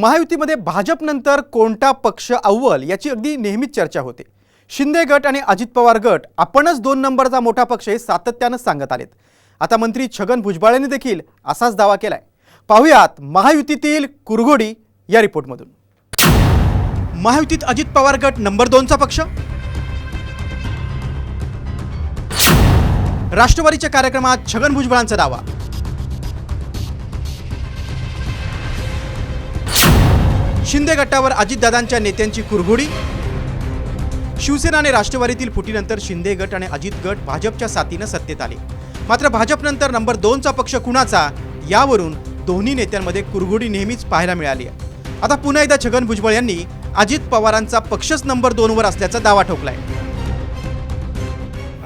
महायुतीमध्ये भाजपनंतर कोणता पक्ष अव्वल याची अगदी नेहमीच चर्चा होते. शिंदे गट आणि अजित पवार गट आपणच दोन नंबरचा मोठा पक्ष हे सातत्यानं सांगत आलेत. आता मंत्री छगन भुजबळ यांनी देखील असाच दावा केलाय. पाहुयात महायुतीतील कुरघोडी या रिपोर्टमधून. महायुतीत अजित पवार गट नंबर दोनचा पक्ष? राष्ट्रवादीच्या कार्यक्रमात छगन भुजबळांचा दावा. शिंदे गटावर अजितदादांच्या नेत्यांची कुरघोडी. शिवसेना आणि राष्ट्रवादीतील फुटीनंतर शिंदे गट आणि अजित गट भाजपच्या साथीनं सत्तेत आले. मात्र भाजपनंतर नंबर दोनचा पक्ष कुणाचा? यावरून दोन्ही नेत्यांमध्ये कुरघोडी नेहमीच पाहायला मिळाली आहे. आता पुन्हा एकदा छगन भुजबळ यांनी अजित पवारांचा पक्षच नंबर दोनवर असल्याचा दावा ठोकलाय.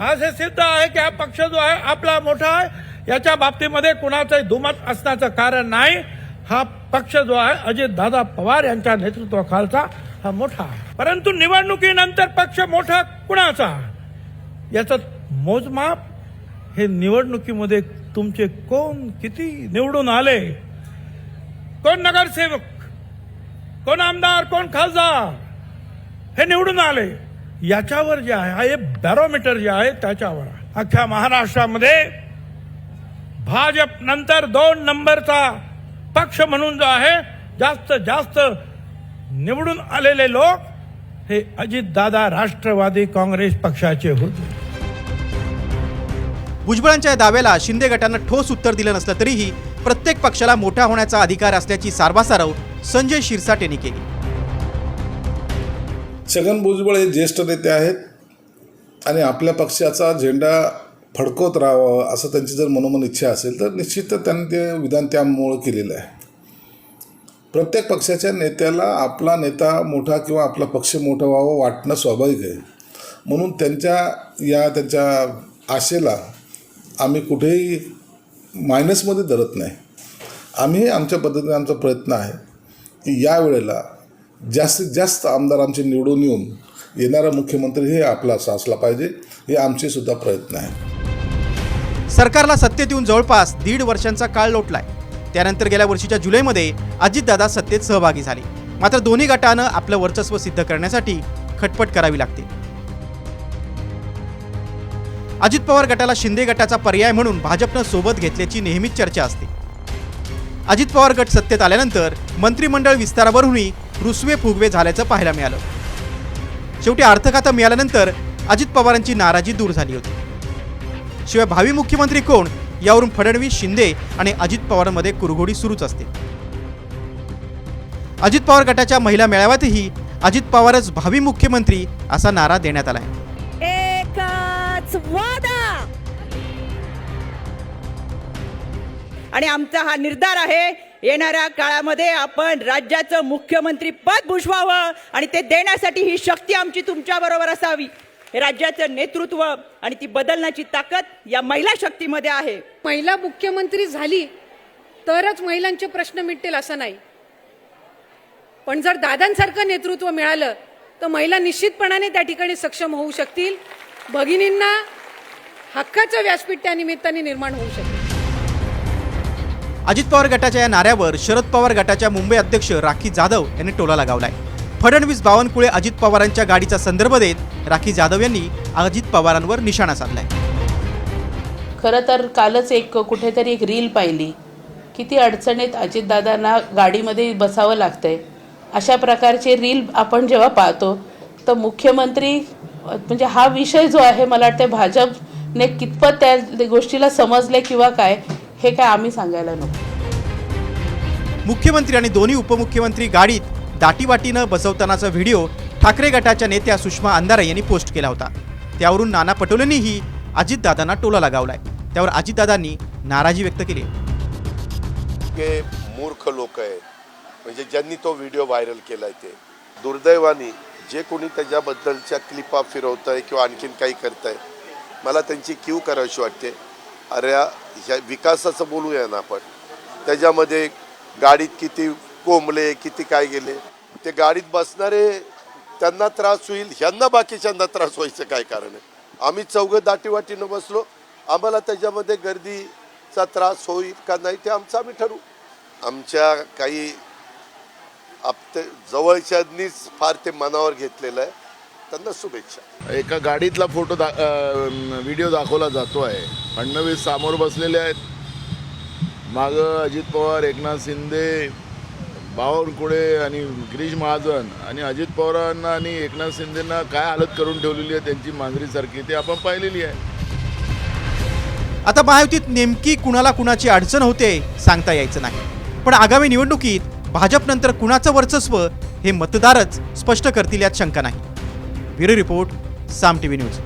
असे सिद्ध आहे की हा पक्ष जो आहे आपला मोठा आहे. याच्या बाबतीमध्ये कुणाचंही दुमत असण्याचं कारण नाही. हा पक्ष जो आहे अजित दादा पवार यांच्या नेतृत्वाखालचा हा मोठा. परंतु निवडणुकीनंतर पक्ष मोठा कुणाचा? याचं मोजमाप हे निवडणुकीमध्ये तुमचे कोण किती निवडून आले? कोण नगरसेवक? कोण आमदार? कोण खासदार? हे निवडून आले. याच्यावर जे आहे हे बॅरोमीटर जे आहे त्याच्यावर. अख्ख्या महाराष्ट्रामध्ये भाजप नंतर दोन नंबरचा पक्ष म्हणून जो आहे जास्त जास्त निवडून आलेले लोक हे अजितदादा राष्ट्रवादी काँग्रेस पक्षाचे होते. भुजबळांच्या या दाव्याला शिंदे गटानं ठोस उत्तर दिलं नसलं तरीही प्रत्येक पक्षाला मोठा होण्याचा अधिकार असल्याची सारवासारव संजय शिरसाट यांनी केली. छगन भुजबळ हे ज्येष्ठ नेते आहेत आणि आपल्या पक्षाचा झेंडा फडकवत राहावं असं त्यांची जर मनोमन इच्छा असेल तर निश्चितच त्यांनी ते विधान त्यामुळं केलेलं आहे. प्रत्येक पक्षाच्या नेत्याला आपला नेता मोठा किंवा आपला पक्ष मोठा व्हावं वाटणं स्वाभाविक आहे. म्हणून त्यांच्या या त्यांच्या आशेला आम्ही कुठेही मायनसमध्ये धरत नाही. आम्ही आमच्या पद्धतीने आमचा प्रयत्न आहे की यावेळेला जास्तीत जास्त आमदार आमचे निवडून येऊन येणारा मुख्यमंत्री हे आपला असला पाहिजे हे आमचेसुद्धा प्रयत्न आहे सरकारला सत्तेत येऊन जवळपास दीड वर्षांचा काळ लोटलाय. त्यानंतर गेल्या वर्षीच्या जुलैमध्ये अजितदादा सत्तेत सहभागी झाले. मात्र दोन्ही गटानं आपलं वर्चस्व सिद्ध करण्यासाठी खटपट करावी लागते. अजित पवार गटाला शिंदे गटाचा पर्याय म्हणून भाजपनं सोबत घेतल्याची नेहमीच चर्चा असते. अजित पवार गट सत्तेत आल्यानंतर मंत्रिमंडळ विस्तारावरूनही रुसवे फुगवे झाल्याचं पाहायला मिळालं. शेवटी अर्थखातं मिळाल्यानंतर अजित पवारांची नाराजी दूर झाली होती. शिवाय भावी मुख्यमंत्री कोण? यावरून फडणवीस शिंदे आणि अजित पवारांमध्ये कुरघोडी सुरूच असते. अजित पवार गटाच्या महिला मेळाव्यातही अजित पवारच भावी मुख्यमंत्री असा नारा देण्यात आलाय. एकच आणि आमचा हा निर्धार आहे येणाऱ्या काळामध्ये आपण राज्याचं मुख्यमंत्री पद भूषवावं आणि ते देण्यासाठी ही शक्ती आमची तुमच्या बरोबर असावी. राज्याचं नेतृत्व आणि ती बदलण्याची ताकद या महिला शक्तीमध्ये आहे. महिला मुख्यमंत्री झाली तरच महिलांचे प्रश्न मिटतील असं नाही. पण जर दादांसारखं नेतृत्व मिळालं तर महिला निश्चितपणाने त्या ठिकाणी सक्षम होऊ शकतील. भगिनींना हक्काचं व्यासपीठ त्या निमित्ताने निर्माण होऊ शकेल अजित पवार गटाच्या या नाऱ्यावर शरद पवार गटाच्या मुंबई अध्यक्ष राखी जाधव यांनी टोला लगावलाय. फडणवीस बावनकुळे अजित पवारांच्या गाडीचा संदर्भ देत राखी जाधव यांनी अजित पवारांवर निशाणा साधलाय. खरं तर कालच एक कुठेतरी एक रील पाहिली. किती अडचणीत अजितदादांना गाडीमध्ये बसावं लागतंय. अशा प्रकारचे रील आपण जेव्हा पाहतो तर मुख्यमंत्री म्हणजे हा विषय जो आहे मला वाटतं भाजपने कितपत त्या गोष्टीला समजले किंवा काय हे काय आम्ही सांगायला नको. मुख्यमंत्री आणि दोन्ही उपमुख्यमंत्री गाडीत दाटीवाटीनं बसवतानाचा व्हिडिओ ठाकरे गटाच्या नेत्या सुषमा अंधारे यांनी पोस्ट केला होता. त्यावरून नाना पटोलेंनीही अजितदादांना टोला लगावलाय. त्यावर अजितदादांनी नाराजी व्यक्त केली. मूर्ख लोक आहेत. म्हणजे ज्यांनी तो व्हिडिओ व्हायरल केलाय ते. दुर्दैवाने जे कोणी त्याच्याबद्दलच्या क्लिपा फिरवत आहे किंवा आणखीन काही करत आहे मला त्यांची क्यू करावीशी वाटते. अरे ह्या विकासाचं बोलूया ना आपण. त्याच्यामध्ये गाडीत किती कोंबले किती काय गेले. ते गाडीत बसणारे त्यांना त्रास होईल ह्यांना बाकीच्यांना त्रास व्हायचं काय कारण आहे? आम्ही चौघं दाटीवाटीनं बसलो. आम्हाला त्याच्यामध्ये गर्दीचा त्रास होईल का नाही ते आमचं आम्ही ठरवू. आमच्या काही आप ते जवळच्यांनीच फार ते मनावर घेतलेलं आहे. त्यांना शुभेच्छा. एका गाडीतला फोटो दा व्हिडिओ दाखवला जातो आहे फडणवीस समोर बसलेले आहेत. मागं अजित पवार एकनाथ शिंदे बावनकुळे आणि गिरीश महाजन आणि अजित पवारांना आणि एकनाथ शिंदेना काय हालत करून ठेवलेली आहे त्यांची मांजरीसारखी ते आपण पाहिलेली आहे. आता महायुतीत नेमकी कुणाला कुणाची अडचण होते सांगता यायचं नाही. पण आगामी निवडणुकीत भाजपनंतर कुणाचं वर्चस्व हे मतदारच स्पष्ट करतील यात शंका नाही. Bureau report Saam T V news.